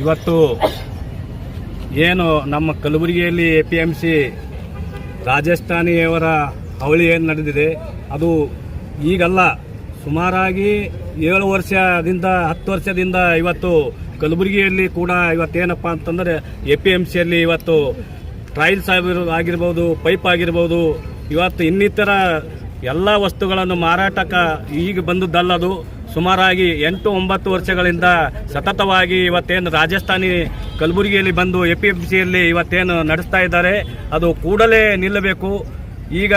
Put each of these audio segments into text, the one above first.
ಇವತ್ತು ಏನು ನಮ್ಮ ಕಲಬುರಗಿಯಲ್ಲಿ ಎ ಪಿ ಎಂ ಸಿ ರಾಜಸ್ಥಾನಿಯವರ ಅವಳಿ ಏನು ನಡೆದಿದೆ, ಅದು ಈಗಲ್ಲ. ಸುಮಾರಾಗಿ ಏಳು ವರ್ಷದಿಂದ, ಹತ್ತು ವರ್ಷದಿಂದ ಇವತ್ತು ಕಲಬುರಗಿಯಲ್ಲಿ ಕೂಡ ಇವತ್ತೇನಪ್ಪ ಅಂತಂದರೆ ಎ ಪಿ ಎಂ ಸಿಯಲ್ಲಿ ಇವತ್ತು ಟ್ರೈಲ್ಸ್ ಆಗಿರೋ ಆಗಿರ್ಬೋದು ಪೈಪ್ ಆಗಿರ್ಬೋದು, ಇವತ್ತು ಇನ್ನಿತರ ಎಲ್ಲ ವಸ್ತುಗಳನ್ನು ಮಾರಾಟಕ್ಕೆ ಈಗ ಬಂದದ್ದಲ್ಲದು ಸುಮಾರಾಗಿ ಎಂಟು ಒಂಬತ್ತು ವರ್ಷಗಳಿಂದ ಸತತವಾಗಿ ಇವತ್ತೇನು ರಾಜಸ್ಥಾನಿ ಕಲಬುರಗಿಯಲ್ಲಿ ಬಂದು ಎ ಪಿ ಎಫ್ ಸಿಯಲ್ಲಿ ಇವತ್ತೇನು ನಡೆಸ್ತಾ ಇದ್ದಾರೆ, ಅದು ಕೂಡಲೇ ನಿಲ್ಲಬೇಕು. ಈಗ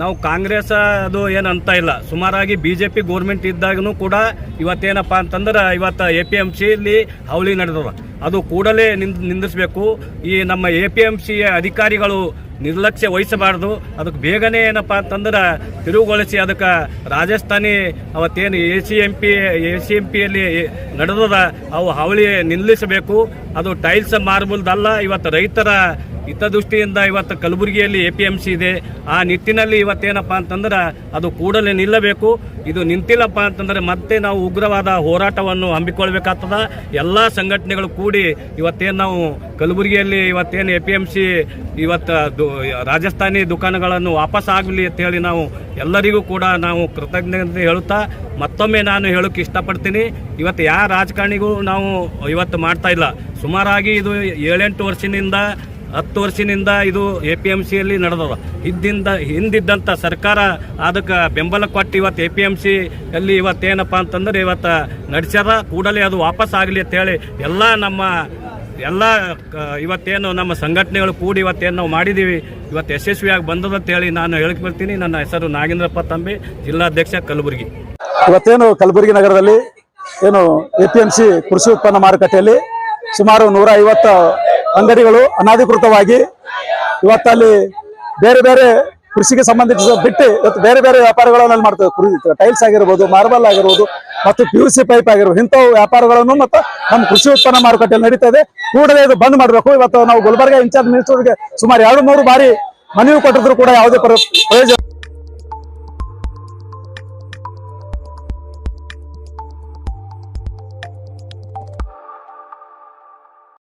ನಾವು ಕಾಂಗ್ರೆಸ್ ಅದು ಏನು ಅಂತ ಇಲ್ಲ. ಸುಮಾರಾಗಿ ಬಿ ಜೆ ಪಿ ಗೋರ್ಮೆಂಟ್ ಇದ್ದಾಗೂ ಕೂಡ ಇವತ್ತೇನಪ್ಪ ಅಂತಂದ್ರೆ ಇವತ್ತು ಎ ಪಿ ಎಂ ಸಿಯಲ್ಲಿ ಹೌಲಿ ನಡೆದವ ಅದು ಕೂಡಲೇ ನಿಂದ ನಿಂದಿಸಬೇಕು. ಈ ನಮ್ಮ ಎ ಪಿ ಎಂ ಸಿಯ ಅಧಿಕಾರಿಗಳು ನಿರ್ಲಕ್ಷ್ಯ ವಹಿಸಬಾರ್ದು. ಅದಕ್ಕೆ ಬೇಗನೆ ಏನಪ್ಪ ಅಂತಂದ್ರೆ ತಿರುವುಗೊಳಿಸಿ ಅದಕ್ಕೆ Rajasthani ಅವತ್ತೇನು A C M P A C M ಪಿಯಲ್ಲಿ ನಡೆದದ ಅವು ಹಾವಳಿ ನಿಲ್ಲಿಸಬೇಕು. ಅದು ಟೈಲ್ಸ್ ಮಾರ್ಬಲ್ದಲ್ಲ. ಇವತ್ತು ರೈತರ ಹಿತದೃಷ್ಟಿಯಿಂದ ಇವತ್ತು ಕಲಬುರಗಿಯಲ್ಲಿ ಎ ಪಿ ಎಂ ಸಿ ಇದೆ. ಆ ನಿಟ್ಟಿನಲ್ಲಿ ಇವತ್ತೇನಪ್ಪ ಅಂತಂದ್ರೆ ಅದು ಕೂಡಲೇ ನಿಲ್ಲಬೇಕು. ಇದು ನಿಂತಿಲ್ಲಪ್ಪ ಅಂತಂದರೆ ಮತ್ತೆ ನಾವು ಉಗ್ರವಾದ ಹೋರಾಟವನ್ನು ಹಮ್ಮಿಕೊಳ್ಬೇಕಾಗ್ತದ ಎಲ್ಲ ಸಂಘಟನೆಗಳು ಕೂಡಿ ಇವತ್ತೇನು ನಾವು ಕಲಬುರಗಿಯಲ್ಲಿ ಇವತ್ತೇನು ಎ ಪಿ ಎಂ ಸಿ ಇವತ್ತು ದು, ರಾಜಸ್ಥಾನಿ ದುಕಾನುಗಳನ್ನು ವಾಪಸ್ ಆಗಲಿ ಅಂತೇಳಿ ನಾವು ಎಲ್ಲರಿಗೂ ಕೂಡ ನಾವು ಕೃತಜ್ಞತೆ ಹೇಳುತ್ತಾ, ಮತ್ತೊಮ್ಮೆ ನಾನು ಹೇಳೋಕ್ಕೆ ಇಷ್ಟಪಡ್ತೀನಿ. ಇವತ್ತು ಯಾವ ರಾಜಕಾರಣಿಗೂ ನಾವು ಇವತ್ತು ಮಾಡ್ತಾ ಇಲ್ಲ. ಸುಮಾರಾಗಿ ಇದು ಏಳೆಂಟು ವರ್ಷದಿಂದ ಹತ್ತು ವರ್ಷದಿಂದ ಇದು ಎ ಪಿ ಎಂ ಸಿಯಲ್ಲಿ ನಡೆದದ. ಹಿಂದಿಂದ ಹಿಂದಿದ್ದಂಥ ಸರ್ಕಾರ ಅದಕ್ಕೆ ಬೆಂಬಲ ಕೊಟ್ಟು ಇವತ್ತು ಎ ಪಿ ಎಂ ಸಿ ಅಲ್ಲಿ ಇವತ್ತೇನಪ್ಪ ಅಂತಂದ್ರೆ ಇವತ್ತು ನಡೆಸ್ಯಾರ. ಕೂಡಲೇ ಅದು ವಾಪಸ್ ಆಗಲಿ ಅಂತೇಳಿ ಎಲ್ಲ ನಮ್ಮ, ಎಲ್ಲ ಇವತ್ತೇನು ನಮ್ಮ ಸಂಘಟನೆಗಳು ಕೂಡಿ ಇವತ್ತೇನು ನಾವು ಮಾಡಿದ್ದೀವಿ ಇವತ್ತು ಯಶಸ್ವಿಯಾಗಿ ಬಂದದ ಅಂತೇಳಿ ನಾನು ಹೇಳ್ಕೊಳ್ತೀನಿ ಬರ್ತೀನಿ. ನನ್ನ ಹೆಸರು ನಾಗೇಂದ್ರಪ್ಪ ತಂಬಿ ಜಿಲ್ಲಾಧ್ಯಕ್ಷ ಕಲಬುರಗಿ. ಇವತ್ತೇನು ಕಲಬುರಗಿ ನಗರದಲ್ಲಿ ಏನು ಎ ಪಿ ಎಂ ಸಿ ಕೃಷಿ ಉತ್ಪನ್ನ ಮಾರುಕಟ್ಟೆಯಲ್ಲಿ ಸುಮಾರು ನೂರ ಐವತ್ತು ಅಂಗಡಿಗಳು ಅನಧಿಕೃತವಾಗಿ ಇವತ್ತಲ್ಲಿ ಬೇರೆ ಬೇರೆ ಕೃಷಿಗೆ ಸಂಬಂಧಿಸಿದ ಬಿಟ್ಟು ಇವತ್ತು ಬೇರೆ ಬೇರೆ ವ್ಯಾಪಾರಗಳನ್ನು ಮಾಡ್ತೇವೆ ಟೈಲ್ಸ್ ಆಗಿರ್ಬೋದು ಮಾರ್ಬಲ್ ಆಗಿರ್ಬೋದು ಮತ್ತು ಪಿ ಯು ಸಿ ಪೈಪ್ ಆಗಿರ್ಬೋದು. ಇಂಥವು ವ್ಯಾಪಾರಗಳನ್ನು ಮತ್ತು ನಮ್ಮ ಕೃಷಿ ಉತ್ಪನ್ನ ಮಾರುಕಟ್ಟೆಯಲ್ಲಿ ನಡೀತಾ ಇದೆ ಕೂಡಲೇ ಇದು ಬಂದ್ ಮಾಡಬೇಕು. ಇವತ್ತು ನಾವು ಗುಲ್ಬರ್ಗ ಇನ್ಚಾರ್ಜ್ ಮಿನಿಸ್ಟರ್ಗೆ ಸುಮಾರು ಎರಡು ಮೂರು ಬಾರಿ ಮನವಿ ಕೊಟ್ಟಿದ್ರು ಕೂಡ ಯಾವುದೇ ಪ್ರಯೋಜನ